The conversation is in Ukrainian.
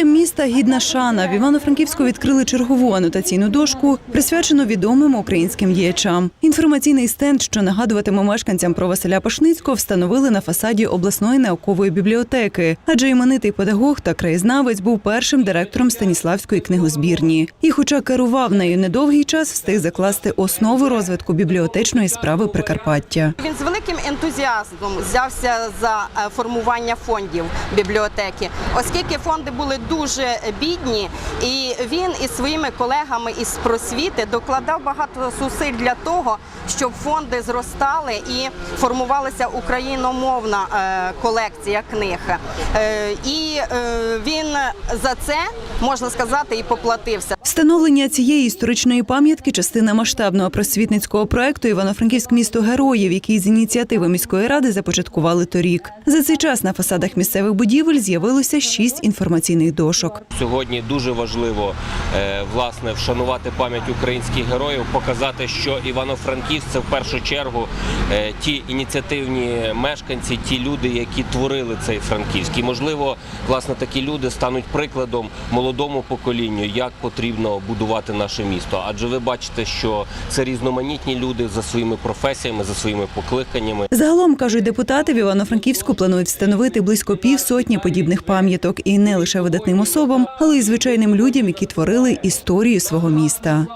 Героям міста гідна шана в Івано-Франківську відкрили чергову анотаційну дошку, присвячену відомим українським діячам. Інформаційний стенд, що нагадуватиме мешканцям про Василя Пашницького, встановили на фасаді обласної наукової бібліотеки, адже іменитий педагог та краєзнавець був першим директором Станіславської книгозбірні. І, хоча керував нею недовгий час, встиг закласти основи розвитку бібліотечної справи Прикарпаття. Він ентузіазмом взявся за е, формування фондів бібліотеки, оскільки фонди були дуже бідні, і він із своїми колегами із просвіти докладав багато зусиль для того, щоб фонди зростали і формувалася україномовна е, колекція книг. Е, І він за це можна сказати і поплатився. Встановлення цієї історичної пам'ятки частина масштабного просвітницького проекту Івано-Франківськ місто героїв, який з ініціативи міської ради започаткували торік. За цей час на фасадах місцевих будівель з'явилося шість інформаційних дошок. Сьогодні дуже важливо е, власне вшанувати пам'ять українських героїв, показати, що Івано-Франківськ це в першу чергу е, ті ініціативні мешканці, ті люди, які творили цей Франківськ. І можливо, власне, такі люди стануть прикладом молодому поколінню, як потрібно будувати наше місто. Адже ви бачите, що це різноманітні люди за своїми професіями, за своїми покликаннями. Загалом кажуть депутати, в Івано-Франківську планують встановити близько півсотні подібних пам'яток і не лише видатним особам, але й звичайним людям, які творили історію свого міста.